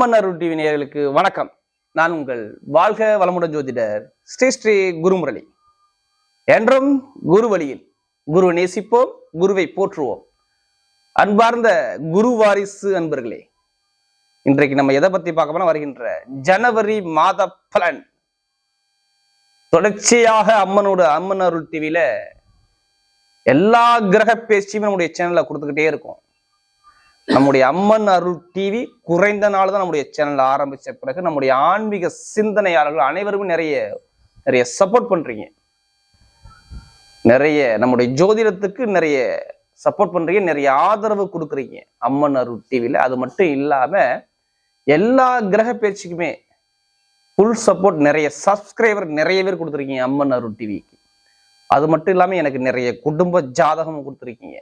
அம்மன் அருள் TV நேயர்களுக்கு வணக்கம். நான் உங்கள் வாழ்க வளமுடன் ஜோதிடர் ஸ்ரீ ஸ்ரீ குருமுரளி. என்றும் குரு வழியில் குரு நேசிப்போம் குருவை போற்றுவோம். அன்பார்ந்த குரு வாரிசு அன்பர்களே இன்றைக்கு நம்ம எதை பத்தி பார்க்க போனா வருகின்ற ஜனவரி மாத பலன். தொடர்ச்சியாக அம்மனோட அம்மன் அருள் டிவியில எல்லா கிரக பேச்சியுமே நம்முடைய சேனல்ல கொடுத்துக்கிட்டே இருக்கும். நம்முடைய அம்மன் அருள் டிவி குறைந்த நாள் தான் நம்முடைய சேனல் ஆரம்பித்த பிறகு நம்முடைய ஆன்மீக சிந்தனையாளர்கள் அனைவருமே நிறைய நிறைய சப்போர்ட் பண்ணுறீங்க நிறைய நம்முடைய ஜோதிடத்துக்கு நிறைய சப்போர்ட் பண்ணுறீங்க நிறைய ஆதரவு கொடுக்குறீங்க அம்மன் அருள் டிவியில அது மட்டும் இல்லாமல் எல்லா கிரக பேச்சுக்குமே ஃபுல் சப்போர்ட் நிறைய சப்ஸ்கிரைபர் நிறைய பேர் கொடுத்துருக்கீங்க அம்மன் அருள் டிவிக்கு. அது மட்டும் இல்லாமல் எனக்கு நிறைய குடும்ப ஜாதகம் கொடுத்துருக்கீங்க.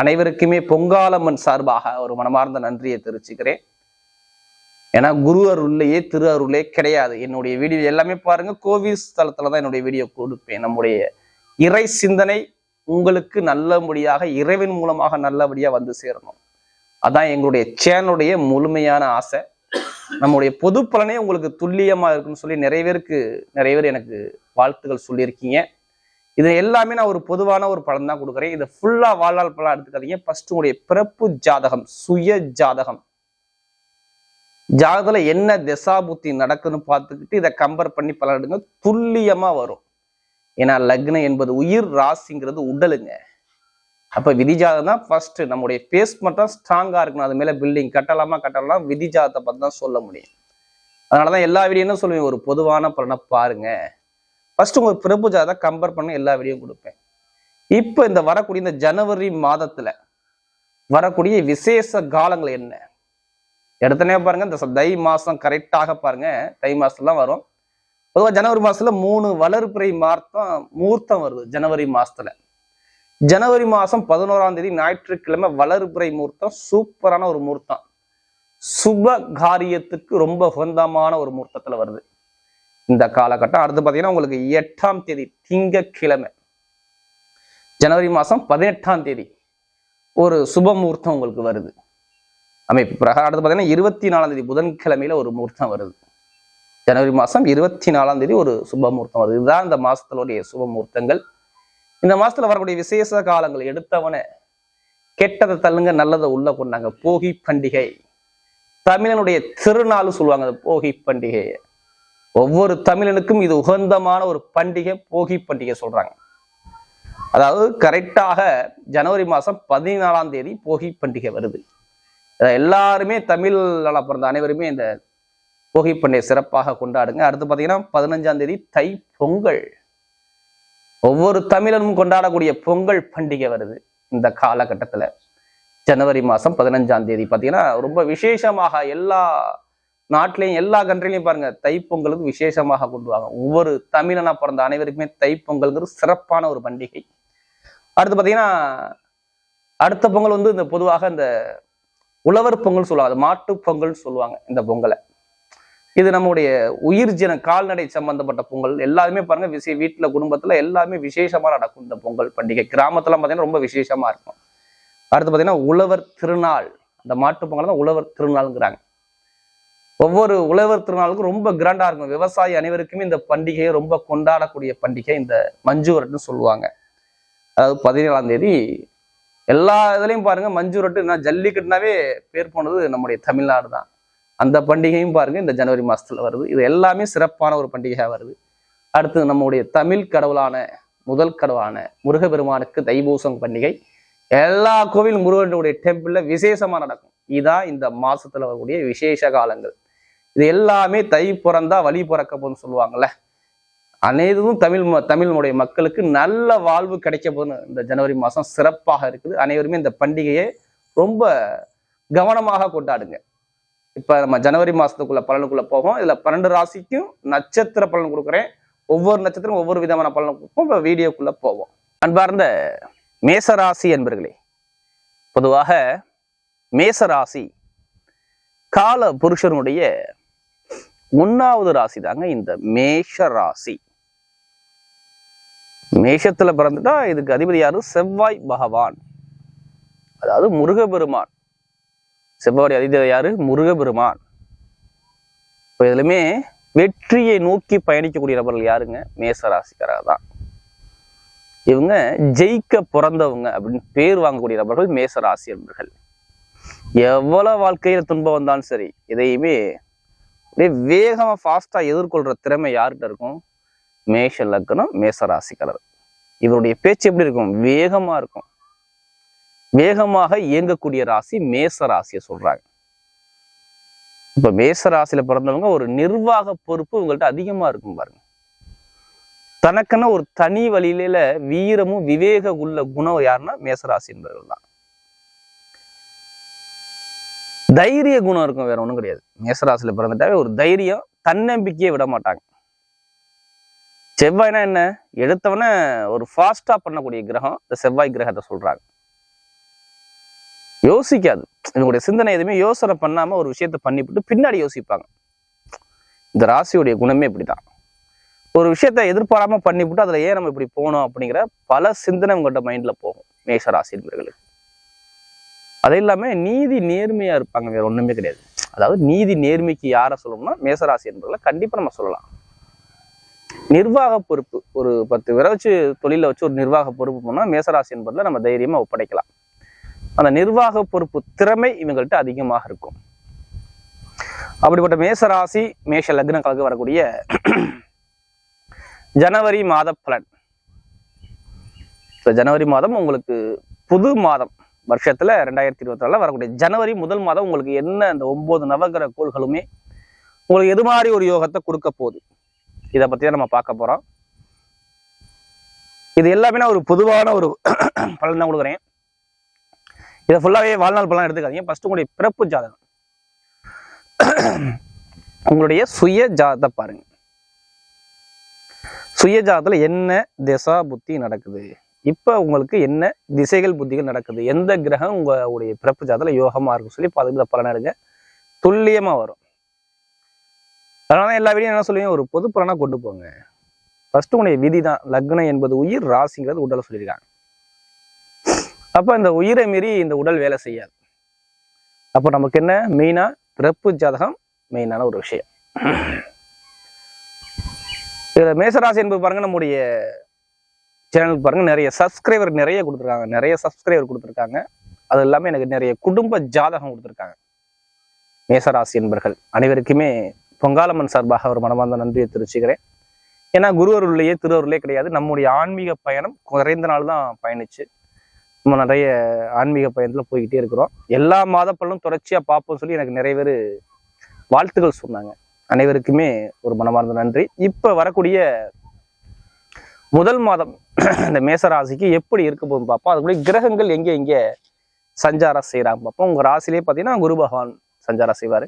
அனைவருக்குமே பொங்காலம்மன் சார்பாக ஒரு மனமார்ந்த நன்றியை தெரிவிச்சுக்கிறேன். ஏன்னா குரு அருள்லையே திரு அருளே கிடையாது. என்னுடைய வீடியோ எல்லாமே பாருங்க. கோவில் ஸ்தலத்துல தான் என்னுடைய வீடியோ கொடுப்பேன். நம்முடைய இறை சிந்தனை உங்களுக்கு நல்லபடியாக இறைவன் மூலமாக நல்லபடியாக வந்து சேரணும். அதான் எங்களுடைய சேனலுடைய முழுமையான ஆசை. நம்முடைய பொது பலனே உங்களுக்கு துல்லியமாக இருக்குன்னு சொல்லி நிறைய பேருக்கு நிறைய பேர் எனக்கு வாழ்த்துக்கள் சொல்லியிருக்கீங்க. இது எல்லாமே நான் ஒரு பொதுவான ஒரு பலன் தான் கொடுக்குறேன். இதை ஃபுல்லாக வாழ்நாள் பலன் எடுத்துக்காதீங்க. ஃபர்ஸ்ட் உங்களுடைய பிறப்பு ஜாதகம் சுய ஜாதகம். ஜாதகத்துல என்ன திசா புத்தி நடக்குதுன்னு பார்த்துக்கிட்டு இதை கம்பேர் பண்ணி பலன் எடுங்க. துல்லியமா வரும். ஏன்னா லக்னம் என்பது உயிர் ராசிங்கிறது உடலுங்க. அப்போ விதி ஜாதகம் தான் ஃபர்ஸ்ட் நம்முடைய பேஸ் மட்டும் ஸ்ட்ராங்காக இருக்கணும். அது மேலே பில்டிங் கட்டலாமா கட்டலாம் விதி ஜாதகத்தை தான் சொல்ல முடியும். அதனாலதான் எல்லா வீடியோ சொல்லுவேன்? ஒரு பொதுவான பலனை பாருங்கள் ஃபர்ஸ்ட் உங்க பிரபு ஜாதகம் கம்பேர் பண்ண எல்லா வீடியோ கொடுப்பேன். இப்போ இந்த வரக்கூடிய இந்த ஜனவரி மாதத்துல வரக்கூடிய விசேஷ காலங்கள் என்ன? எடுத்தனே பாருங்க இந்த தை மாசம் கரெக்டாக பாருங்க தை மாசம்லாம் வரும். பொதுவாக ஜனவரி மாசத்துல மூணு வளர்பிறை மார்த்தம் மூர்த்தம் வருது ஜனவரி மாசத்துல. ஜனவரி மாசம் பதினோராம் தேதி ஞாயிற்றுக்கிழமை வளர்பிறை மூர்த்தம் சூப்பரான ஒரு மூர்த்தம். சுப காரியத்துக்கு ரொம்ப உகந்தமான ஒரு மூர்த்தத்துல வருது. இந்த காலகட்டம். அடுத்து பார்த்தீங்கன்னா உங்களுக்கு எட்டாம் தேதி திங்கக்கிழமை ஜனவரி மாதம் பதினெட்டாம் தேதி ஒரு சுப முகூர்த்தம் உங்களுக்கு வருது. அமைப்பு பிரகாரம். அடுத்து பார்த்தீங்கன்னா இருபத்தி நாலாம் தேதி புதன்கிழமையில ஒரு முகூர்த்தம் வருது. ஜனவரி மாதம் இருபத்தி நாலாம் தேதி ஒரு சுப முகூர்த்தம் வருது. இதுதான் இந்த மாசத்தினுடைய சுப முகூர்த்தங்கள். இந்த மாசத்துல வரக்கூடிய விசேஷ காலங்கள் எடுத்தவனை கெட்டதை தள்ளுங்க நல்லதை உள்ள கொண்டாங்க. போகி பண்டிகை. தமிழனுடைய திருநாள் சொல்லுவாங்க அந்த போகி பண்டிகை ஒவ்வொரு தமிழனுக்கும் இது உகந்தமான ஒரு பண்டிகை போகி பண்டிகை சொல்றாங்க. அதாவது கரெக்டாக ஜனவரி மாதம் பதினாலாம் தேதி போகி பண்டிகை வருது. இதை எல்லாருமே தமிழ் பிறந்த அனைவருமே இந்த போகி பண்டிகை சிறப்பாக கொண்டாடுங்க. அடுத்து பார்த்தீங்கன்னா பதினஞ்சாம் தேதி தை பொங்கல். ஒவ்வொரு தமிழனும் கொண்டாடக்கூடிய பொங்கல் பண்டிகை வருது இந்த காலகட்டத்தில். ஜனவரி மாதம் பதினஞ்சாம் தேதி பார்த்தீங்கன்னா ரொம்ப விசேஷமாக எல்லா நாட்டிலையும் எல்லா கண்ட்ரிலையும் பாருங்க தைப்பொங்கலுக்கு விசேஷமாக கொண்டுவாங்க ஒவ்வொரு தமிழனா பிறந்த அனைவருக்குமே தைப்பொங்கல்ங்கிறது சிறப்பான ஒரு பண்டிகை. அடுத்து பார்த்தீங்கன்னா அடுத்த பொங்கல் வந்து இந்த பொதுவாக இந்த உழவர் பொங்கல் சொல்லுவாங்க. மாட்டு பொங்கல் சொல்லுவாங்க இந்த பொங்கலை. இது நம்முடைய உயிர் ஜன கால்நடை சம்பந்தப்பட்ட பொங்கல். எல்லாருமே பாருங்க விசே வீட்டில் குடும்பத்தில் எல்லாமே விசேஷமா நடக்கும் இந்த பொங்கல் பண்டிகை. கிராமத்துல பார்த்தீங்கன்னா ரொம்ப விசேஷமா இருக்கும். அடுத்து பார்த்தீங்கன்னா உழவர் திருநாள். அந்த மாட்டு பொங்கல் தான் உழவர் திருநாள்ங்கிறாங்க. ஒவ்வொரு உழவர் திருநாளுக்கும் ரொம்ப கிராண்டா இருக்கும். விவசாயி அனைவருக்குமே இந்த பண்டிகையை ரொம்ப கொண்டாடக்கூடிய பண்டிகை இந்த மஞ்சுவரட்டுன்னு சொல்லுவாங்க. அதாவது பதினேழாம் தேதி. எல்லா இதுலையும் பாருங்க மஞ்சுரட்டு நான் ஜல்லிக்கட்டுனாவே பேர் போனது நம்முடைய தமிழ்நாடு தான். அந்த பண்டிகையும் பாருங்க இந்த ஜனவரி மாசத்துல வருது. இது எல்லாமே சிறப்பான ஒரு பண்டிகையா வருது. அடுத்து நம்முடைய தமிழ் கடவுளான முதல் கடவுளான முருகபெருமானுக்கு தைபூசம் பண்டிகை. எல்லா கோவில் முருகனுடைய டெம்பிள்ல விசேஷமா நடக்கும். இதான் இந்த மாசத்துல வரக்கூடிய விசேஷ காலங்கள். இது எல்லாமே தை பிறந்தா வழி பிறக்க போகுதுன்னு சொல்லுவாங்கல்ல. அனைத்தும் தமிழ் ம- மக்களுக்கு நல்ல வாழ்வு கிடைக்க போகுது இந்த ஜனவரி மாதம் சிறப்பாக இருக்குது. அனைவருமே இந்த பண்டிகையை ரொம்ப கவனமாக கொண்டாடுங்க. இப்போ நம்ம ஜனவரி மாதத்துக்குள்ள பலனுக்குள்ள போவோம் இதில் பன்னெண்டு ராசிக்கும் நட்சத்திர பலன் கொடுக்குறேன். ஒவ்வொரு நட்சத்திரம் ஒவ்வொரு விதமான பலன் கொடுப்போம். இப்போ வீடியோக்குள்ளே போவோம். அன்பார்ந்த மேசராசி என்பர்களே பொதுவாக மேசராசி கால புருஷனுடைய ஒன்னாவது ராசி தாங்க இந்த மேஷ ராசி. மேஷத்துல பிறந்துட்டா இதுக்கு அதிபதி யாரு? செவ்வாய் பகவான். அதாவது முருகபெருமான். செவ்வாய் அதிபதி யாரு? முருகபெருமான். இப்போ இதுலையுமே வெற்றியை நோக்கி பயணிக்கக்கூடிய நபர்கள் யாருங்க? மேசராசிக்காரங்க தான். இவங்க ஜெயிக்க பிறந்தவங்க அப்படின்னு பேர் வாங்கக்கூடிய நபர்கள் மேசராசி என்பர்கள். எவ்வளவு வாழ்க்கையில துன்பம் வந்தாலும் சரி எதையுமே அப்படியே வேகமா ஃபாஸ்ட்டாக எதிர்கொள்ற திறமை யார்கிட்ட இருக்கும்? மேஷ லக்னம் மேசராசிக்காரர் இவருடைய பேச்சு எப்படி இருக்கும்? வேகமா இருக்கும். வேகமாக இயங்கக்கூடிய ராசி மேச ராசியை சொல்றாங்க. இப்ப மேச பிறந்தவங்க ஒரு நிர்வாக பொறுப்பு உங்கள்கிட்ட அதிகமா இருக்கும் பாருங்க. தனக்குன்னு ஒரு தனி வழியில வீரமும் விவேக உள்ள குணம் யாருன்னா மேசராசி என்பவர்கள் தான் தைரிய குணம் இருக்கும் வேற ஒன்றும் கிடையாது. மேசராசியில பிறந்துட்டாவே ஒரு தைரியம் தன்னம்பிக்கையை விட மாட்டாங்க. செவ்வாய்னா என்ன? எடுத்தவன ஒரு ஃபாஸ்டா பண்ணக்கூடிய கிரகம் இந்த செவ்வாய் கிரகத்தை சொல்றாங்க. யோசிக்காது. இவங்களுடைய சிந்தனை எதுவுமே யோசனை பண்ணாம ஒரு விஷயத்த பண்ணிவிட்டு பின்னாடி யோசிப்பாங்க. இந்த ராசியுடைய குணமே இப்படிதான். ஒரு விஷயத்த எதிர்பாராம பண்ணிவிட்டு அதுல ஏன் நம்ம இப்படி போனோம் அப்படிங்கிற பல சிந்தனை உங்கள்கிட்ட மைண்ட்ல போகும் மேஷ ராசி என்பர்களுக்கு அது இல்லாமல் நீதி நேர்மையாக இருப்பாங்க வேறு ஒன்றுமே கிடையாது. அதாவது நீதி நேர்மைக்கு யாரை சொல்லணும்னா மேசராசி என்பவர்களை கண்டிப்பாக நம்ம சொல்லலாம். நிர்வாக பொறுப்பு ஒரு பத்து பேரை வச்சு தொழில வச்சு ஒரு நிர்வாக பொறுப்பு போனால் மேசராசி என்பதில் நம்ம தைரியமாக ஒப்படைக்கலாம். அந்த நிர்வாக பொறுப்பு திறமை இவங்கள்ட்ட அதிகமாக இருக்கும். அப்படிப்பட்ட மேசராசி மேஷ லக்னங்களுக்கு வரக்கூடிய ஜனவரி மாத பலன். இப்போ ஜனவரி மாதம் உங்களுக்கு புது மாதம். வருஷத்துல ரெண்டாயிரத்தி இருபத்தி நாலுல வரக்கூடிய ஜனவரி முதல் மாதம் உங்களுக்கு என்ன அந்த ஒன்பது நவகிரக கோள்களுமே உங்களுக்கு எது மாதிரி ஒரு யோகத்தை கொடுக்க போகுது? இதை பத்தி தான் நம்ம பார்க்க போறோம். இது எல்லாமே நான் ஒரு பொதுவான ஒரு பலன் தான் கொடுக்குறேன். இதை ஃபுல்லாவே வாழ்நாள் பலன் எடுத்துக்காதீங்க. ஃபஸ்ட்டு உங்களுடைய பிறப்பு ஜாதகம். உங்களுடைய சுய ஜாதத்தை பாருங்க. சுய ஜாதத்தில் என்ன திசா புத்தி நடக்குது? இப்ப உங்களுக்கு என்ன திசைகள் புத்திகள் நடக்குது? எந்த கிரகம் உங்களுடைய பிறப்பு ஜாதத்துல யோகமாக இருக்கும் சொல்லி அதுக்கு பலன் எடுங்க. துல்லியமா வரும். அதனால எல்லா வீடியும் என்ன சொல்லுவீங்க? ஒரு பொது பலனாக கொண்டு போங்க. ஃபர்ஸ்ட் உங்களுடைய விதி தான். லக்னம் என்பது உயிர் ராசிங்கிறது உடலை சொல்லியிருக்காங்க. அப்ப இந்த உயிரை மீறி இந்த உடல் வேலை செய்யாது. அப்போ நமக்கு என்ன? மெயினா பிறப்பு ஜாதகம் மெயினான ஒரு விஷயம். இதில் மேசராசி என்பது பாருங்க நம்முடைய சேனலுக்கு பாருங்க. நிறைய சப்ஸ்கிரைபர் நிறைய கொடுத்துருக்காங்க. நிறைய சப்ஸ்கிரைபர் கொடுத்துருக்காங்க. அது இல்லாமல் எனக்கு நிறைய குடும்ப ஜாதகம் கொடுத்துருக்காங்க. மேசராசி என்பர்கள் அனைவருக்குமே பொங்காலம்மன் சார்பாக ஒரு மனமார்ந்த நன்றியை தெரிவிச்சுக்கிறேன். ஏன்னா குருவருள்ளையே திருவருளே கிடையாது. நம்முடைய ஆன்மீக பயணம் குறைந்த நாள் தான் பயணிச்சு நம்ம நிறைய ஆன்மீக பயணத்தில் போய்கிட்டே இருக்கிறோம். எல்லா மாத பலனும் பார்ப்போம் சொல்லி எனக்கு நிறைய பேர் வாழ்த்துக்கள் சொன்னாங்க. அனைவருக்குமே ஒரு மனமார்ந்த நன்றி. இப்போ வரக்கூடிய முதல் மாதம் இந்த மேசராசிக்கு எப்படி இருக்க போகுதுன்னு பார்ப்போம் அதுக்குள்ளே கிரகங்கள் எங்க எங்க சஞ்சாரம் செய்கிறாங்க பார்ப்போம் உங்க ராசிலேயே பார்த்தீங்கன்னா குரு பகவான் சஞ்சாரம் செய்வாரு.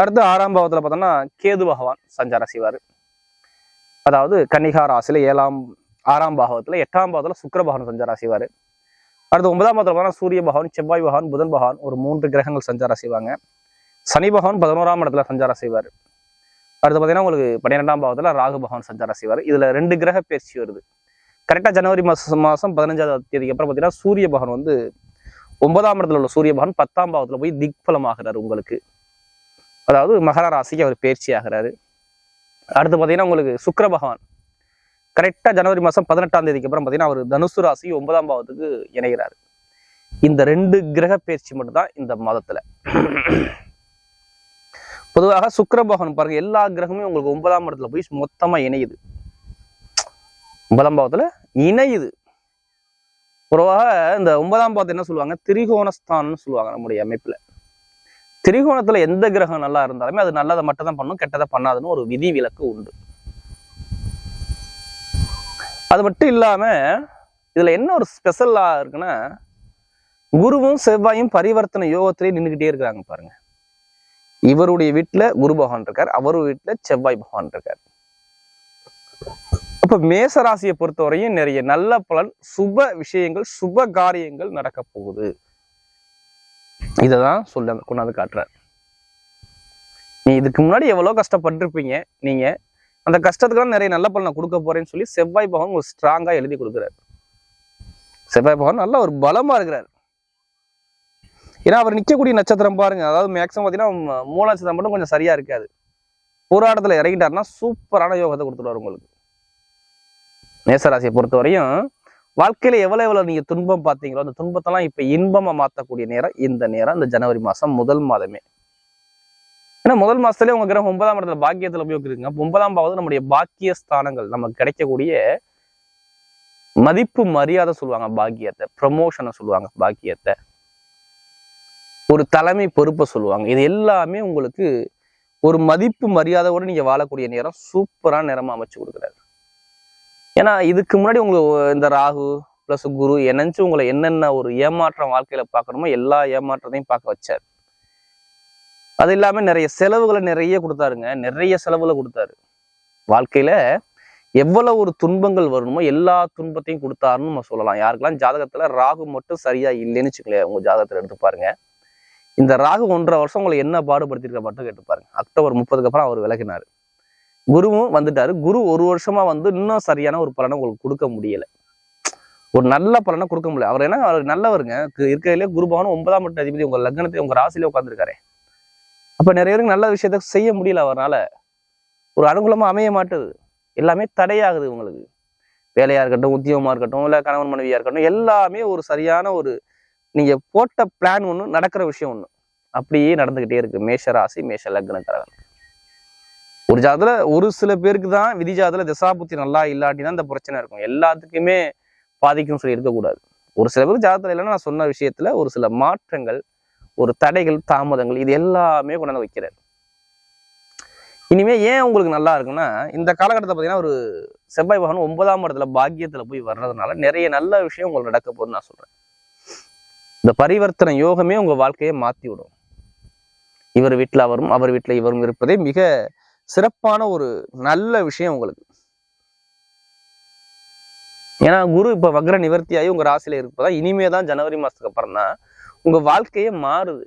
அடுத்து ஆறாம் பாவத்தில் பார்த்தோம்னா கேது பகவான் சஞ்சாரம் செய்வார். அதாவது கன்னிகா ராசியில் ஏழாம் ஆறாம் பாகவத்தில் எட்டாம் பாவத்துல சுக்கர பகவான் சஞ்சாரம் செய்வார். அடுத்து ஒன்பதாம் பாவத்துல பார்த்தோம்னா சூரிய பகவான் செவ்வாய் பகவான் புதன் பகவான் ஒரு மூன்று கிரகங்கள் சஞ்சாரம் செய்வாங்க. சனி பகவான் பதினோராம் இடத்துல சஞ்சாரம் செய்வார். அடுத்து பார்த்தீங்கன்னா உங்களுக்கு பன்னிரெண்டாம் பாவத்துல ராகு பகவான் சஞ்சாரம் செய்வார். இதுல ரெண்டு கிரக பயிற்சி வருது. கரெக்டா ஜனவரி மாதம் மாதம் பதினஞ்சாவது தேதிக்கு அப்புறம் பார்த்தீங்கன்னா சூரிய பகவான் வந்து ஒன்பதாம் இடத்துல உள்ள சூரிய பகவான் பத்தாம் பாவத்தில் போய் திக்பலம் ஆகிறார் உங்களுக்கு. அதாவது மகர ராசிக்கு அவர் பயிற்சி ஆகிறாரு. அடுத்து பார்த்தீங்கன்னா உங்களுக்கு சுக்கர பகவான். கரெக்டா ஜனவரி மாதம் பதினெட்டாம் தேதிக்கு அப்புறம் பார்த்தீங்கன்னா அவர் தனுசு ராசி ஒன்பதாம் பாவத்துக்கு இணைகிறாரு. இந்த ரெண்டு கிரக பயிற்சி மட்டும்தான் இந்த மாதத்துல. பொதுவாக சுக்கர பகவான் பாருங்க எல்லா கிரகமும் உங்களுக்கு ஒன்பதாம் இடத்துல போய் மொத்தமா இணையுது. ஒன்பதாம் பாவத்துல இணையுது. பொதுவாக இந்த ஒன்பதாம் பாவத்தை என்ன சொல்லுவாங்க? திரிகோணஸ்தானம்னு சொல்லுவாங்க நம்முடைய அமைப்புல. திரிகோணத்துல எந்த கிரகம் நல்லா இருந்தாலுமே அது நல்லதை மட்டும் தான் பண்ணும் கெட்டதை பண்ணாதுன்னு ஒரு விதி விலக்கு உண்டு. அது மட்டும் இல்லாம இதுல என்ன ஒரு ஸ்பெஷல்லா இருக்குன்னா குருவும் செவ்வாயும் பரிவர்த்தனை யோகத்திலே நின்றுகிட்டே இருக்கிறாங்க பாருங்க. இவருடைய வீட்டுல குரு பகவான் இருக்கார் அவரு வீட்டுல செவ்வாய் பகவான் இருக்கார். அப்போ மேச ராசியை பொறுத்தவரையும் நிறைய நல்ல பலன் சுப விஷயங்கள் சுப காரியங்கள் நடக்க போகுது. இதை தான் சொல்ல கொண்டாந்து காட்டுறார் நீ இதுக்கு முன்னாடி எவ்வளோ கஷ்டப்பட்டிருப்பீங்க. நீங்க அந்த கஷ்டத்துக்கெல்லாம் நிறைய நல்ல பலனை கொடுக்க போறேன்னு சொல்லி செவ்வாய் பகவான் ஒரு ஸ்ட்ராங்கா எழுதி கொடுக்குறாரு. செவ்வாய் பகவான் நல்ல ஒரு பலமா இருக்கிறார். ஏன்னா அவர் நிற்கக்கூடிய நட்சத்திரம் பாருங்க. அதாவது மேக்ஸிமம் பார்த்தீங்கன்னா மூல நட்சத்திரம் மட்டும் கொஞ்சம் சரியா இருக்காது. போராட்டத்தில் இறங்கிட்டாருன்னா சூப்பரான யோகத்தை கொடுத்துருவாரு உங்களுக்கு. மேசராசியை பொறுத்தவரையும் வாழ்க்கையில எவ்வளவு எவ்வளவு நீங்க துன்பம் பார்த்தீங்களோ அந்த துன்பத்தெல்லாம் இப்ப இன்பமா மாத்தக்கூடிய நேரம் இந்த நேரம் இந்த ஜனவரி மாசம் முதல் மாதமே. ஏன்னா முதல் மாசத்துல உங்க கிரகம் ஒன்பதாம் இடத்துல பாக்கியத்துல போய் இருக்குங்க ஒன்பதாம் பாவது நம்முடைய பாக்கிய ஸ்தானங்கள் நமக்கு கிடைக்கக்கூடிய மதிப்பு மரியாதை சொல்லுவாங்க பாக்கியத்தை ப்ரமோஷனை சொல்லுவாங்க பாக்கியத்தை. ஒரு தலைமை பொறுப்பை சொல்லுவாங்க. இது எல்லாமே உங்களுக்கு ஒரு மதிப்பு மரியாதையோடு நீங்க வாழக்கூடிய நேரம் சூப்பரான நேரமா அமைச்சு கொடுக்குறாரு. ஏன்னா இதுக்கு முன்னாடி உங்களுக்கு இந்த ராகு பிளஸ் குரு என்னச்சு உங்களை என்னென்ன ஒரு ஏமாற்றம் வாழ்க்கையில பார்க்கணுமோ எல்லா ஏமாற்றத்தையும் பார்க்க வச்சார். அது இல்லாமல் நிறைய செலவுகளை நிறைய கொடுத்தாருங்க. நிறைய செலவுகளை கொடுத்தாரு. வாழ்க்கையில எவ்வளவு ஒரு துன்பங்கள் வரணுமோ எல்லா துன்பத்தையும் கொடுத்தாருன்னு நம்ம சொல்லலாம். யாருக்கெல்லாம் ஜாதகத்துல ராகு மட்டும் சரியா இல்லைன்னு வச்சுக்கலையே உங்க ஜாதகத்தில் எடுத்து பாருங்க. இந்த ராகு ஒன்றரை வருஷம் உங்களை என்ன பாடுபடுத்திருக்க மட்டும் கேட்டு பாருங்க. அக்டோபர் முப்பதுக்கு அப்புறம் அவர் விலகினாரு. குருவும் வந்துட்டாரு. குரு ஒரு வருஷமா வந்து இன்னும் சரியான ஒரு பலனை உங்களுக்கு கொடுக்க முடியல. ஒரு நல்ல பலனை கொடுக்க முடியல. அவர் என்ன அவர் நல்லவருங்க. இருக்கிறதுலே இருக்கையிலே குரு ஒன்பதாம் மட்டும் அதிபதி. உங்க லக்னத்தை உங்க ராசியில உட்காந்துருக்காரு அப்ப நிறைய பேருக்கு நல்ல விஷயத்த செய்ய முடியல அவரால். ஒரு அனுகூலமா அமைய மாட்டுது. எல்லாமே தடையாகுது உங்களுக்கு வேலையா இருக்கட்டும் உத்தியோகமா இருக்கட்டும் இல்ல கணவன் மனைவியா இருக்கட்டும் எல்லாமே ஒரு சரியான ஒரு நீங்க போட்ட பிளான் ஒண்ணு நடக்கிற விஷயம் ஒண்ணு. அப்படியே நடந்துகிட்டே இருக்கு. மேஷ ராசி மேஷ லக்னக்காரன் ஒரு ஜாதத்தில் ஒரு சில பேருக்கு தான் விதி ஜாதத்தில் திசாபுத்தி நல்லா இல்லாட்டி தான் இந்த பிரச்சனை இருக்கும். எல்லாத்துக்குமே பாதிக்கும்னு சொல்லி இருக்கக்கூடாது. ஒரு சில பேருக்கு ஜாதத்தில் இல்லைன்னா நான் சொன்ன விஷயத்துல ஒரு சில மாற்றங்கள் ஒரு தடைகள் தாமதங்கள் இது எல்லாமே கொண்டாந்து வைக்கிறார். இனிமேல் ஏன் உங்களுக்கு நல்லா இருக்குன்னா இந்த காலகட்டத்தை பார்த்தீங்கன்னா ஒரு செவ்வாய் பகவான் ஒன்பதாம் இடத்துல பாக்கியத்துல போய் வர்றதுனால நிறைய நல்ல விஷயம் உங்களுக்கு நடக்க போகுதுன்னு நான் சொல்றேன். இந்த பரிவர்த்தனை யோகமே உங்க வாழ்க்கையை மாத்தி விடும் இவர் வீட்டுல அவரும் அவர் வீட்டுல இவரும் இருப்பதே மிக சிறப்பான ஒரு நல்ல விஷயம் உங்களுக்கு. ஏன்னா குரு இப்போ வக்ர நிவர்த்தியாகி உங்கள் ராசியில் இருப்பதா இனிமே தான் ஜனவரி மாதத்துக்கு அப்புறம் தான் உங்கள் வாழ்க்கையே மாறுது.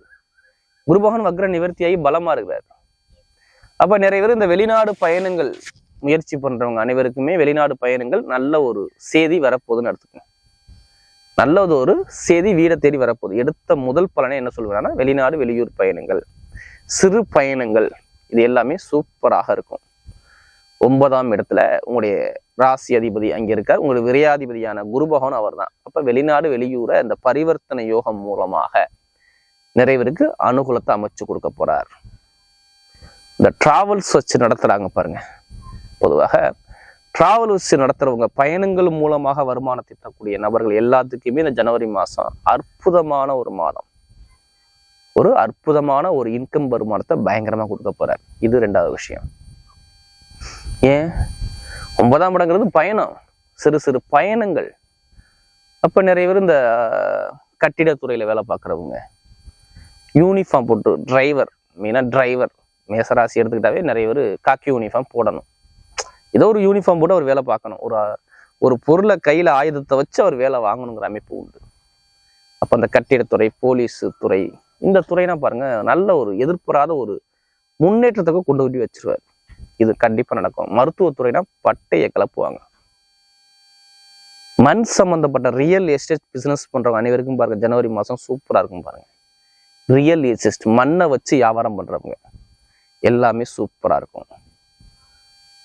குரு பகவான் வக்ர நிவர்த்தியாகி பலமாக இருக்கிறார். அப்போ நிறைய பேர் இந்த வெளிநாடு பயணங்கள் முயற்சி பண்றவங்க அனைவருக்குமே வெளிநாடு பயணங்கள் நல்ல ஒரு செய்தி வரப்போகுதுன்னு எடுத்துக்கோங்க. நல்லது ஒரு செய்தி வீடை தேடி வரப்போகுது. எடுத்த முதல் பலனை என்ன சொல்லுவேன்னா வெளிநாடு வெளியூர் பயணங்கள். சிறு பயணங்கள். இது எல்லாமே சூப்பராக இருக்கும். ஒன்பதாம் இடத்துல உங்களுடைய ராசி அதிபதி அங்க இருக்கார். உங்களுடைய விரையாதிபதியான குரு பகவான் அவர் தான் அப்ப வெளிநாடு வெளியூரை அந்த பரிவர்த்தனை யோகம் மூலமாக நிறைவருக்கு அனுகூலத்தை அமைச்சு கொடுக்க போறார். இந்த டிராவல்ஸ் வச்சு நடத்துறாங்க பாருங்க. பொதுவாக டிராவல் வச்சு நடத்துறவங்க பயணங்கள் மூலமாக வருமானத்தை தரக்கூடிய நபர்கள் எல்லாத்துக்குமே இந்த ஜனவரி மாசம் அற்புதமான ஒரு மாதம். ஒரு அற்புதமான ஒரு இன்கம் வருமானத்தை பயங்கரமா கொடுக்க போறார். இது ரெண்டாவது விஷயம். ஏன்? ஒன்பதாம் இடங்கிறது பயணம். சிறு சிறு பயணங்கள். அப்ப நிறைய பேர் இந்த கட்டிடத்துறையில் வேலை பார்க்குறவங்க. யூனிஃபார்ம் போட்டு டிரைவர் மெயினாக டிரைவர் மேசராசி எடுத்துக்கிட்டாவே நிறைய பேர் காக்கி யூனிஃபார்ம் போடணும். ஏதோ ஒரு யூனிஃபார்ம் போட்டு அவர் வேலை பார்க்கணும். ஒரு ஒரு பொருளை கையில் ஆயுதத்தை வச்சு அவர் வேலை வாங்கணுங்கிற அமைப்பு உண்டு. அப்போ அந்த கட்டிடத்துறை போலீஸ் துறை இந்த துறைனா பாருங்க நல்ல ஒரு எதிர்பாராத ஒரு முன்னேற்றத்துக்கு கொண்டு போய் வச்சிருவார். இது கண்டிப்பா நடக்கும். மருத்துவத்துறைனா பட்டையை கிளப்புவாங்க மண் சம்பந்தப்பட்ட ரியல் எஸ்டேட் பிசினஸ் பண்றவங்க அனைவருக்கும் பாருங்க ஜனவரி மாசம் சூப்பரா இருக்கும் பாருங்க. ரியல் எஸ்டேட் மண்ணை வச்சு வியாபாரம் பண்றவங்க எல்லாமே சூப்பரா இருக்கும்.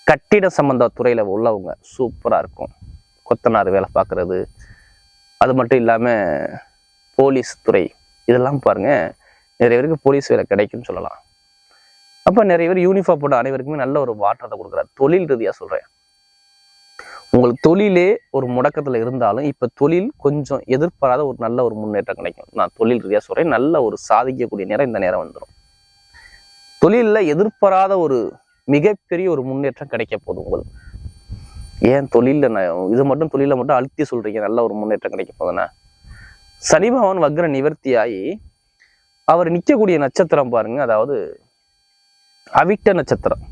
கட்டிட சம்பந்த துறையில உள்ளவங்க சூப்பரா இருக்கும். கொத்தனார் வேலை பார்க்கறது. அது மட்டும் இல்லாம போலீஸ் துறை இதெல்லாம் பாருங்க. நிறைய பேருக்கு போலீஸ் வேலை கிடைக்கும்னு சொல்லலாம். அப்ப நிறைய பேர் யூனிஃபார்ம் போட்ட அனைவருக்குமே நல்ல ஒரு மாற்றத்தை கொடுக்குறாரு. தொழில் ரீதியா சொல்றேன். உங்களுக்கு தொழிலே ஒரு முடக்கத்துல இருந்தாலும் இப்ப தொழில் கொஞ்சம் எதிர்பாராத ஒரு நல்ல ஒரு முன்னேற்றம் கிடைக்கும். நான் தொழில் ரீதியா சொல்றேன். நல்ல ஒரு சாதிக்கக்கூடிய நேரம் இந்த நேரம் வந்துடும் தொழில்ல எதிர்பாராத ஒரு மிகப்பெரிய ஒரு முன்னேற்றம் கிடைக்க போகுது உங்களுக்கு. ஏன் தொழிலில் நான் இது மட்டும் தொழில மட்டும் அழுத்தி சொல்றீங்க. நல்ல ஒரு முன்னேற்றம் கிடைக்க போகுதுன்னா? சனிபவன் வக்ர நிவர்த்தியாகி அவர் நிற்கக்கூடிய நட்சத்திரம் பாருங்க அதாவது அவிட்ட நட்சத்திரம்.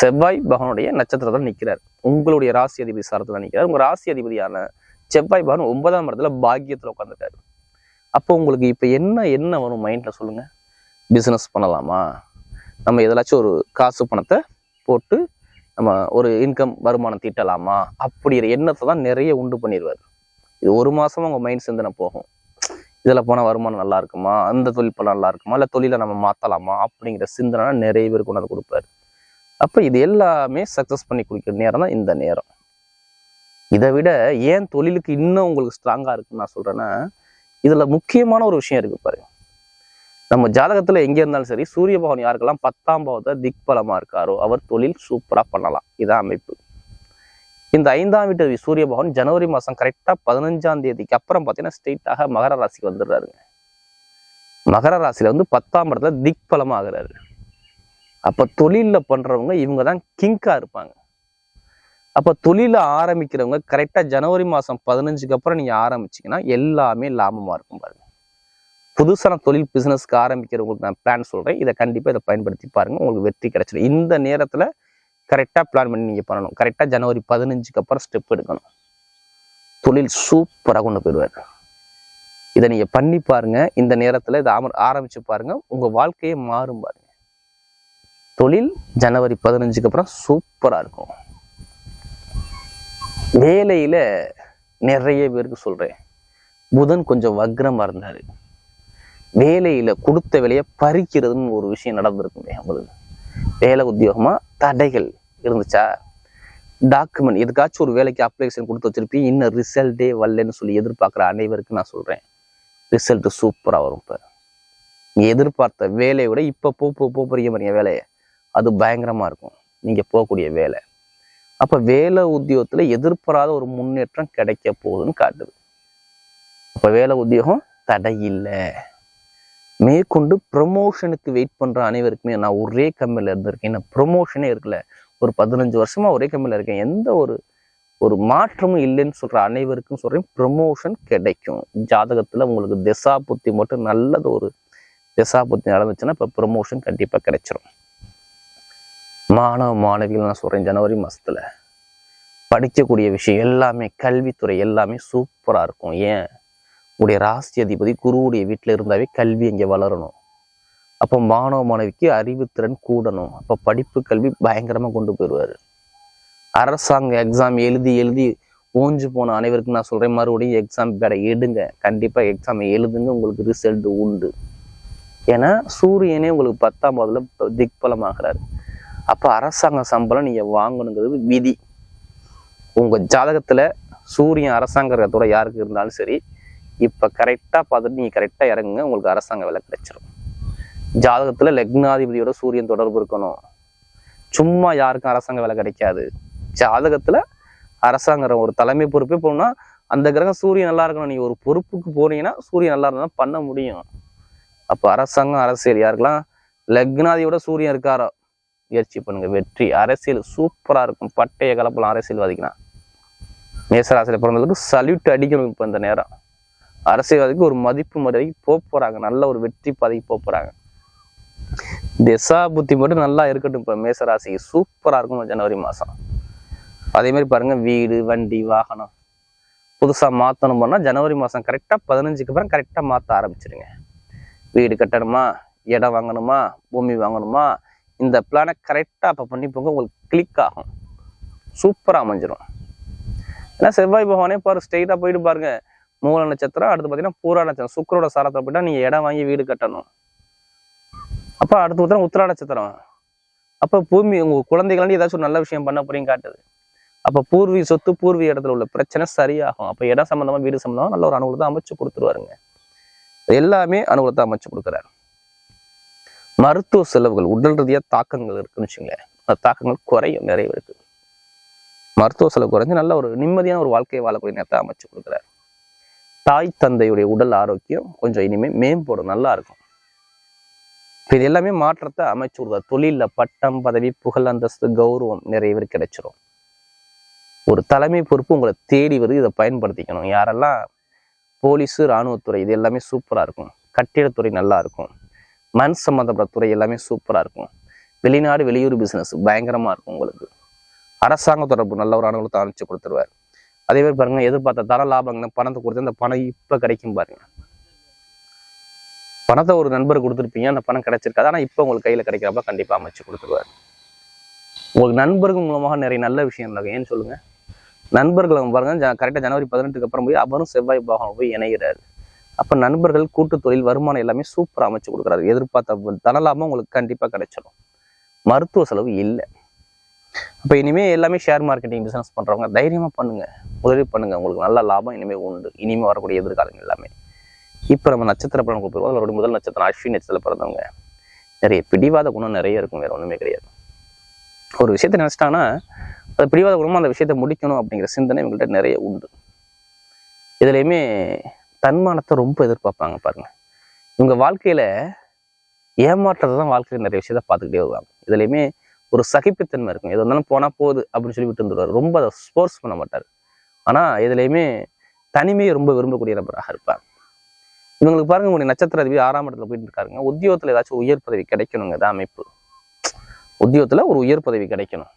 செவ்வாய் பகவனுடைய நட்சத்திரத்தில் நிற்கிறார் உங்களுடைய ராசி அதிபதி சாரத்தில் நிற்கிறார் உங்கள் ராசி அதிபதியான செவ்வாய் பகவான் ஒன்பதாம் இடத்துல பாக்கியத்தில் உட்காந்துருக்காரு அப்போ உங்களுக்கு இப்போ என்ன என்ன வரும்? மைண்டில் சொல்லுங்கள் பிஸ்னஸ் பண்ணலாமா? நம்ம எதாச்சும் ஒரு காசு பணத்தை போட்டு நம்ம ஒரு இன்கம் வருமானம் தீட்டலாமா? அப்படிங்கிற எண்ணத்தை தான் நிறைய உண்டு பண்ணிடுவார் இது ஒரு மாசமா உங்கள் மைண்ட் சிந்தனை போகும். இதில் போனால் வருமானம் நல்லா இருக்குமா? அந்த தொழில் பண்ண நல்லா இருக்குமா? இல்லை தொழிலை நம்ம மாத்தலாமா? அப்படிங்கிற சிந்தனை நிறைய பேர் கொண்டாந்து கொடுப்பாரு. அப்போ இது எல்லாமே சக்ஸஸ் பண்ணி கொடுக்குற நேரம் தான் இந்த நேரம். இதை விட ஏன் தொழிலுக்கு இன்னும் உங்களுக்கு ஸ்ட்ராங்காக இருக்குன்னு நான் சொல்றேன்னா இதில் முக்கியமான ஒரு விஷயம் இருக்கு பாருங்க. நம்ம ஜாதகத்தில் எங்கே இருந்தாலும் சரி சூரிய பகவான் யாருக்கெல்லாம் பத்தாம் பாவத்தை திக்பலமாக இருக்காரோ அவர் தொழில் சூப்பராக பண்ணலாம். இதான் அமைப்பு. இந்த ஐந்தாம் வீட்டு சூரிய பகவான் ஜனவரி மாதம் கரெக்டா பதினஞ்சாம் தேதிக்கு அப்புறம் பார்த்தீங்கன்னா ஸ்ட்ரெயிட்டாக மகர ராசிக்கு வந்துடுறாருங்க. மகர ராசியில வந்து பத்தாம் இடத்துல திக்பலமா ஆகிறாரு அப்ப தொழிலில் பண்றவங்க இவங்க தான் கிங்கா இருப்பாங்க. அப்ப தொழில ஆரம்பிக்கிறவங்க கரெக்டா ஜனவரி மாசம் பதினஞ்சுக்கு அப்புறம் நீங்க ஆரம்பிச்சீங்கன்னா எல்லாமே லாபமா இருக்கும் பாருங்க. புதுசான தொழில் பிசினஸ்க்கு ஆரம்பிக்கிறவங்களுக்கு நான் பிளான் சொல்றேன். இதை கண்டிப்பா இதை பயன்படுத்தி பாருங்க. உங்களுக்கு வெற்றி கிடைச்சிடும். இந்த நேரத்துல கரெக்டா பிளான் பண்ணி நீங்க பண்ணணும். கரெக்டா ஜனவரி பதினஞ்சுக்கு அப்புறம் ஸ்டெப் எடுக்கணும். தொழில் சூப்பரா கொண்டு போயிடுவார். இதை நீங்க பண்ணி பாருங்க. இந்த நேரத்துல இதை ஆம- ஆரம்பிச்சு பாருங்க. உங்க வாழ்க்கையே மாறும் பாருங்க. தொழில் ஜனவரி பதினஞ்சுக்கு அப்புறம் சூப்பரா இருக்கும். வேலையில நிறைய பேருக்கு சொல்றேன். புதன் கொஞ்சம் வக்ரமா இருந்தாரு. வேலையில கொடுத்த வேலையை பறிக்கிறதுன்னு ஒரு விஷயம் நடந்திருக்குங்க உங்களுக்கு வேலை உத்தியோகமா தடைகள். இருந்துச்சா? டாக்குமெண்ட் எதுக்காச்சும் ஒரு வேலைக்கு அப்ளிகேஷன் கொடுத்து வச்சிருப்பீங்க. இன்னும் ரிசல்ட்டே வரலன்னு சொல்லி எதிர்பார்க்குற அனைவருக்கும் நான் சொல்றேன். ரிசல்ட் சூப்பரா வரும் இப்போ நீ எதிர்பார்த்த வேலையை விட இப்போ போ போ போ போறீங்க பாருங்க வேலையை. அது பயங்கரமா இருக்கும். நீங்க போகக்கூடிய வேலை. அப்ப வேலை உத்தியோகத்துல எதிர்பாராத ஒரு முன்னேற்றம் கிடைக்க போகுதுன்னு காட்டுது. அப்ப வேலை உத்தியோகம் தடை இல்லை மேற்கொண்டு ப்ரொமோஷனுக்கு வெயிட் பண்ற அனைவருக்குமே நான் ஒரே கம்பெனில இருந்திருக்கேன். என்ன ப்ரொமோஷனே இருக்கல. ஒரு பதினஞ்சு வருஷமாக ஒரே கம்பெனியில் இருக்கேன். எந்த ஒரு ஒரு மாற்றமும் இல்லைன்னு சொல்கிற அனைவருக்கும் சொல்கிறேன் ப்ரமோஷன் கிடைக்கும். ஜாதகத்தில் உங்களுக்கு திசா புத்தி மட்டும் நல்லது ஒரு திசா புத்தி நடந்துச்சுன்னா இப்போ ப்ரொமோஷன் கண்டிப்பாக கிடைச்சிரும். மாணவ மாணவிகள் நான் சொல்கிறேன் ஜனவரி மாதத்தில் படிக்கக்கூடிய விஷயம் எல்லாமே கல்வித்துறை எல்லாமே சூப்பராக இருக்கும். ஏன்? உடைய ராசி அதிபதி குருவுடைய வீட்டில் இருந்தாவே கல்வி இங்கே வளரணும். அப்போ மாணவ மாணவிக்கு அறிவுத்திறன் கூடணும். அப்போ படிப்பு கல்வி பயங்கரமாக கொண்டு போயிடுவார். அரசாங்க எக்ஸாம் எழுதி எழுதி ஓஞ்சு போன அனைவருக்கும் நான் சொல்கிறேன் மறுபடியும் எக்ஸாம் பேட எடுங்க. கண்டிப்பாக எக்ஸாம் எழுதுங்க உங்களுக்கு ரிசல்ட் உண்டு. ஏன்னா சூரியனே உங்களுக்கு பத்தாம் பாதில் திக்பலமாகிறாரு. அப்போ அரசாங்க சம்பளம் நீங்கள் வாங்கணுங்கிறது விதி. உங்கள் ஜாதகத்தில் சூரியன் அரசாங்கத்தோட யாருக்கு இருந்தாலும் சரி இப்போ கரெக்டாக பார்த்துட்டு நீங்கள் கரெக்டாக இறங்குங்க உங்களுக்கு அரசாங்க வேலை கிடைச்சிரும். ஜாதகத்தில் லக்னாதிபதியோட சூரியன் தொடர்பு இருக்கணும். சும்மா யாருக்கும் அரசாங்க வேலை கிடைக்காது. ஜாதகத்தில் அரசாங்கம் ஒரு தலைமை பொறுப்பே போகணும்னா அந்த கிரகம் சூரியன் நல்லா இருக்கணும். நீங்க ஒரு பொறுப்புக்கு போனீங்கன்னா சூரியன் நல்லா இருந்தால் பண்ண முடியும். அப்போ அரசாங்கம் அரசியல் யாருக்கெல்லாம் லக்னாதியோட சூரியன் இருக்காரோ முயற்சி பண்ணுங்க. வெற்றி அரசியல் சூப்பராக இருக்கும். பட்டைய கலப்பலாம் அரசியல்வாதிக்குனா. மேசராசியில் பிறந்ததுக்கு சல்யூட் அடிக்கணும் இப்போ இந்த நேரம். அரசியல்வாதிக்கு ஒரு மதிப்பு மரியாதைக்கு போக போகிறாங்க நல்ல ஒரு வெற்றி பாதைக்கு போக போகிறாங்க திசா புத்தி மட்டும் நல்லா இருக்கட்டும் இப்போ மேசராசி. சூப்பராக இருக்கும் ஜனவரி மாதம் அதே மாதிரி பாருங்க வீடு வண்டி வாகனம். புதுசாக மாற்றணும் போனால் ஜனவரி மாதம் கரெக்டாக பதினஞ்சுக்கு அப்புறம் கரெக்டாக மாற்ற ஆரம்பிச்சிருங்க. வீடு கட்டணுமா? இடம் வாங்கணுமா? பூமி வாங்கணுமா? இந்த பிளானை கரெக்டாக அப்போ பண்ணி போங்க உங்களுக்கு கிளிக் ஆகும். சூப்பராக அமைஞ்சிரும். ஏன்னா செவ்வாய் பகவானே பாரு ஸ்ட்ரெயிட்டாக போயிட்டு பாருங்க. மூல நட்சத்திரம் அடுத்து பார்த்தீங்கன்னா பூரா நட்சத்திரம். சுக்கரோட சாரத்தை போயிட்டா நீங்கள் இடம் வாங்கி வீடு கட்டணும். அப்ப அடுத்து உத்தரம் உத்திரா நட்சத்திரம். அப்ப பூமி உங்க குழந்தைகளாண்டி ஏதாச்சும் ஒரு நல்ல விஷயம் பண்ண போறீங்க காட்டுது. அப்ப பூர்வீக சொத்து பூர்வீக இடத்துல உள்ள பிரச்சனை சரியாகும். அப்ப இடம் சம்மந்தமாக வீடு சம்மந்தமாக நல்ல ஒரு அனுகூலத்தை அமைச்சு கொடுத்துருவாருங்க. எல்லாமே அனுகூலத்தை அமைச்சு கொடுக்குறாரு. மருத்துவ செலவுகள் உடல் ரீதியா தாக்கங்கள் இருக்குன்னு வச்சுங்களேன். அந்த தாக்கங்கள் குறையும் நிறைய இருக்கு மருத்துவ செலவு குறைஞ்சு நல்ல ஒரு நிம்மதியான ஒரு வாழ்க்கையை வாழக்கூடிய நேரத்தை அமைச்சு கொடுக்குறாரு. தாய் தந்தையுடைய உடல் ஆரோக்கியம் கொஞ்சம் இனிமே மேம்படும் நல்லா இருக்கும். இப்போ இது எல்லாமே மாற்றத்தை அமைச்சு விடுதா தொழிலில் பட்டம் பதவி புகழ் அந்தஸ்து கௌரவம் நிறைய பேர் கிடைச்சிரும். ஒரு தலைமை பொறுப்பு உங்களை தேடி வருது இதை பயன்படுத்திக்கணும். யாரெல்லாம் போலீஸு இராணுவத்துறை இது எல்லாமே சூப்பரா இருக்கும். கட்டிடத்துறை நல்லா இருக்கும். மண் சம்மந்தப்பட்ட துறை எல்லாமே சூப்பரா இருக்கும். வெளிநாடு வெளியூர் பிசினஸ் பயங்கரமா இருக்கும் உங்களுக்கு. அரசாங்க தொடர்பு நல்ல ஒரு அனுகூலத்தை அமைச்சு கொடுத்துருவார். அதே மாதிரி பாருங்க எதிர்பார்த்த தர லாபங்கள் பணத்தை கொடுத்து அந்த பணம் இப்ப கிடைக்கும் பாருங்க. பணத்தை ஒரு நண்பர் கொடுத்துருப்பீங்க அந்த பணம் கிடைச்சிருக்காது. ஆனால் இப்போ உங்களுக்கு கையில் கிடைக்கிறப்ப கண்டிப்பாக அமைச்சு கொடுத்துருவாரு. உங்களுக்கு நண்பர்கள் மூலமாக நிறைய நல்ல விஷயம் நடக்கும் ஏன்னு சொல்லுங்க. நண்பர்களை பாருங்க கரெக்டாக ஜனவரி பதினெட்டுக்கு அப்புறம் போய் அவரும் செவ்வாய் பாகம் போய் இணைகிறாரு அப்போ நண்பர்கள் கூட்டு தொழில் வருமானம் எல்லாமே சூப்பராக அமைச்சு கொடுக்குறாரு. எதிர்பார்த்த தனலாமல் உங்களுக்கு கண்டிப்பாக கிடைச்சிடும் மருத்துவ செலவு இல்லை. அப்போ இனிமேல் எல்லாமே ஷேர் மார்க்கெட்டிங் பிஸ்னஸ் பண்ணுறவங்க தைரியமாக பண்ணுங்க. முதலீடு பண்ணுங்க. உங்களுக்கு நல்ல லாபம் இனிமேல் உண்டு. இனிமே வரக்கூடிய எதிர்காலங்கள் எல்லாமே. இப்போ நம்ம நட்சத்திர பலன் கொடுத்துருவோம் அதோட முதல் நட்சத்திரம் அஸ்வின் நட்சத்திரத்தில் பிறந்தவங்க. நிறைய பிடிவாத குணம் நிறைய இருக்கும் வேற ஒண்ணுமே கிடையாது. ஒரு விஷயத்தை நினச்சிட்டாங்கன்னா அது பிடிவாத குணமும் அந்த விஷயத்தை முடிக்கணும் அப்படிங்கிற சிந்தனை இவங்கள்ட்ட நிறைய உண்டு. இதுலையுமே தன்மானத்தை ரொம்ப எதிர்பார்ப்பாங்க பாருங்க. இவங்க வாழ்க்கையில ஏமாற்றத்தை தான் வாழ்க்கையில் நிறைய விஷயத்த பார்த்துக்கிட்டே வருவாங்க. இதுலையுமே ஒரு சகிப்புத்தன்மை இருக்கும். எது வந்தாலும் போனால் போகுது அப்படின்னு சொல்லி விட்டு வந்துடுவார் ரொம்ப அதை ஸ்போர்ட்ஸ் பண்ண மாட்டார். ஆனா இதுலேயுமே தனிமையை ரொம்ப விரும்பக்கூடிய நபராக இருப்பாங்க இவங்களுக்கு பாருங்க உங்களுடைய நட்சத்திர அதிபதி ஆறாம் இடத்துல போயிட்டு இருக்காருங்க. உத்தியோகத்துல ஏதாச்சும் உயர் பதவி கிடைக்கணுங்க தான் அமைப்பு. உத்தியோகத்துல ஒரு உயர் பதவி கிடைக்கணும்.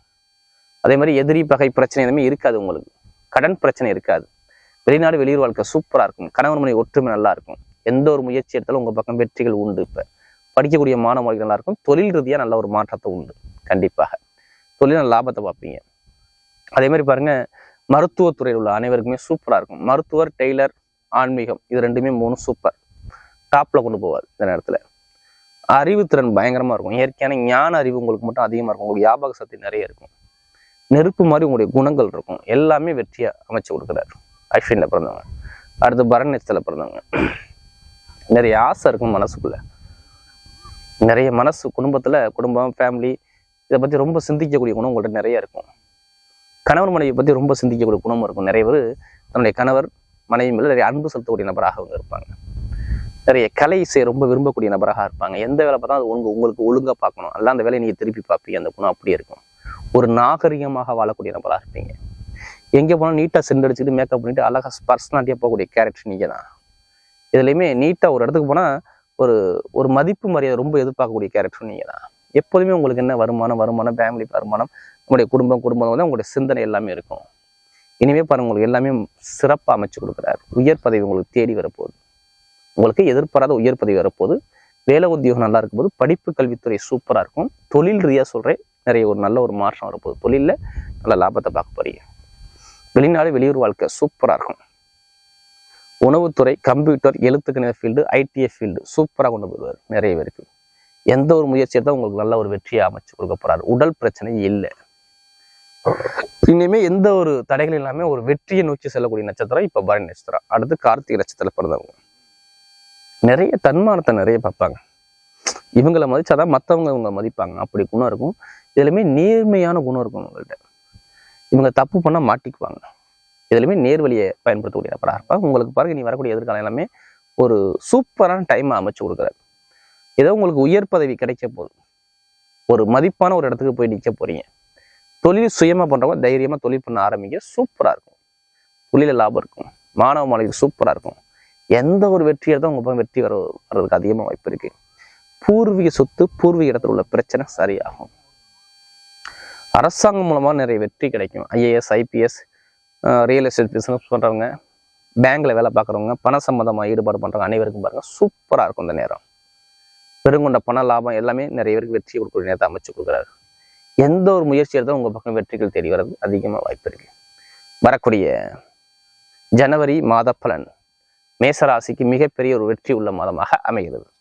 அதே மாதிரி எதிரி பகை பிரச்சனை எதுவுமே இருக்காது உங்களுக்கு. கடன் பிரச்சனை இருக்காது. வெளிநாடு வெளியூர் வாழ்க்கை சூப்பரா இருக்கும். கணவன் மனை ஒற்றுமை நல்லா இருக்கும். எந்த ஒரு முயற்சி எடுத்தாலும் உங்க பக்கம் வெற்றிகள் உண்டு இப்ப. படிக்கக்கூடிய மாணவர்கள் நல்லா இருக்கும். தொழில் ரீதியா நல்ல ஒரு மாற்றத்தை உண்டு. கண்டிப்பாக. தொழில் நல்ல லாபத்தை பார்ப்பீங்க. அதே மாதிரி பாருங்க மருத்துவத்துறையில் உள்ள அனைவருக்குமே சூப்பரா இருக்கும். மருத்துவர் டெய்லர் ஆன்மீகம். இது ரெண்டுமே மூணு சூப்பர் டாப்பில் கொண்டு போவார் இந்த நேரத்தில். அறிவுத்திறன் பயங்கரமாக இருக்கும். இயற்கையான ஞான அறிவு உங்களுக்கு மட்டும் அதிகமாக இருக்கும். உங்களுக்கு வியாபக சக்தி நிறைய இருக்கும். நெருப்பு மாதிரி உங்களுடைய குணங்கள் இருக்கும். எல்லாமே வெற்றியாக அமைச்சு கொடுக்குறாரு. அஸ்வினில் பிறந்தவங்க. அடுத்து பரண் பிறந்தவங்க. நிறைய ஆசை இருக்கும் மனசுக்குள்ள. நிறைய மனசு குடும்பத்தில் குடும்பம் ஃபேமிலி இதை பற்றி ரொம்ப சிந்திக்கக்கூடிய குணம் உங்கள்கிட்ட நிறைய இருக்கும். கணவர் மனைவியை பற்றி ரொம்ப சிந்திக்கக்கூடிய குணம் இருக்கும். நிறைய பேர் தன்னுடைய கணவர் மனைவி மேலே நிறைய அன்பு செலுத்தக்கூடிய நபராக அவங்க இருப்பாங்க. நிறைய கலை இசையை ரொம்ப விரும்பக்கூடிய நபராக இருப்பாங்க. எந்த வேலை பார்த்தா அது உங்க உங்களுக்கு ஒழுங்கா பார்க்கணும். எல்லாம் அந்த வேலையை நீங்க திருப்பி பார்ப்பீங்க. அந்த குணம் அப்படியே இருக்கும். ஒரு நாகரிகமாக வாழக்கூடிய நபராக இருப்பீங்க. எங்கே போனாலும் நீட்டாக சென்றடிச்சுட்டு மேக்கப் பண்ணிட்டு அழகா பர்சனாலிட்டியாக போகக்கூடிய கேரக்டர் நீங்க தான். இதுலையுமே நீட்டாக ஒரு இடத்துக்கு போனால் ஒரு ஒரு மதிப்பு மரியாதை ரொம்ப எதிர்பார்க்கக்கூடிய கேரக்டர் நீங்க தான். எப்போதுமே உங்களுக்கு என்ன வருமானம்? வருமானம் ஃபேமிலி வருமானம் உங்களுடைய குடும்பம் குடும்பம் வந்து உங்களுடைய சிந்தனை எல்லாமே இருக்கும். இனிமே பாருங்க உங்களுக்கு எல்லாமே சிறப்பாக அமைச்சு கொடுக்குறாரு. உயர் பதவி உங்களுக்கு தேடி வரப்போகுது. உங்களுக்கு எதிர்பாராத உயர் பதவி வரப்போகுது. வேலை உத்தியோகம் நல்லா இருக்கும் போது படிப்பு கல்வித்துறை சூப்பராக இருக்கும். தொழில் ரீதியாக சொல்கிறேன் நிறைய ஒரு நல்ல ஒரு மாற்றம் வரப்போகுது. தொழிலில் நல்ல லாபத்தை பார்க்க போறீங்க. வெளிநாடு வெளியூர் வாழ்க்கை சூப்பராக இருக்கும். உணவுத்துறை கம்ப்யூட்டர் எழுத்துக்கணித ஃபீல்டு ஐடிஎஃப் ஃபீல்டு சூப்பராக கொண்டு போயிடுவார் நிறைய பேருக்கு. எந்த ஒரு முயற்சி எடுத்தால் உங்களுக்கு நல்ல ஒரு வெற்றியை அமைச்சு கொடுக்க போறாரு. உடல் பிரச்சனை இல்லை. இனிமே எந்த ஒரு தடைகள் இல்லாம ஒரு வெற்றியை நோக்கி செல்லக்கூடிய நட்சத்திரம் இப்ப பரணி நட்சத்திரம். அடுத்து கார்த்திகை நட்சத்திரம் பிறந்தவங்க. நிறைய தன்மானத்தை நிறைய பார்ப்பாங்க. இவங்களை மதிச்சாதான் மத்தவங்க இவங்க மதிப்பாங்க. அப்படி குணம் இருக்கும். இதுலயுமே நேர்மையான குணம் இருக்கும் உங்கள்கிட்ட இவங்க தப்பு பண்ணா மாட்டிக்குவாங்க. இதுலையுமே நேர்வழியை பயன்படுத்தக்கூடிய நபராக இருப்பாங்க. உங்களுக்கு பாருங்க நீ வரக்கூடிய எதிர்காலம் எல்லாமே ஒரு சூப்பரான டைமை அமைச்சு கொடுக்குறாரு ஏதோ உங்களுக்கு உயர் பதவி கிடைக்க போகுது. ஒரு மதிப்பான ஒரு இடத்துக்கு போய் நிற்க போறீங்க. தொழில் சுயமா பண்றவங்க தைரியமா தொழில் பண்ண ஆரம்பிங்க சூப்பரா இருக்கும். தொழில லாபம் இருக்கும். மாணவ மாணவிகள் சூப்பரா இருக்கும். எந்த ஒரு வெற்றியை தான் உங்கள் வெற்றி வர வர்றதுக்கு அதிகமாக வாய்ப்பு இருக்கு. பூர்வீக சொத்து பூர்வீக இடத்துல உள்ள பிரச்சனை சரியாகும். அரசாங்கம் மூலமா நிறைய வெற்றி கிடைக்கும். IAS IPS real estate business பண்றவங்க பேங்க்ல வேலை பார்க்குறவங்க பண சம்பந்தமா ஈடுபாடு பண்ணுறவங்க அனைவருக்கும் பாருங்க சூப்பரா இருக்கும் இந்த நேரம். பெருங்கொண்ட பண லாபம் எல்லாமே நிறைய பேருக்கு வெற்றி கொடுக்கக்கூடிய நேரத்தை அமைச்சு கொடுக்குறாரு. எந்த ஒரு முயற்சி எடுத்தாலும் உங்க பக்கம் வெற்றிகள் தேடி வர்றது அதிகமா வாய்ப்பு இருக்கு. வரக்கூடிய ஜனவரி மாத பலன். மேசராசிக்கு மிகப்பெரிய ஒரு வெற்றி உள்ள மாதமாக அமைகிறது.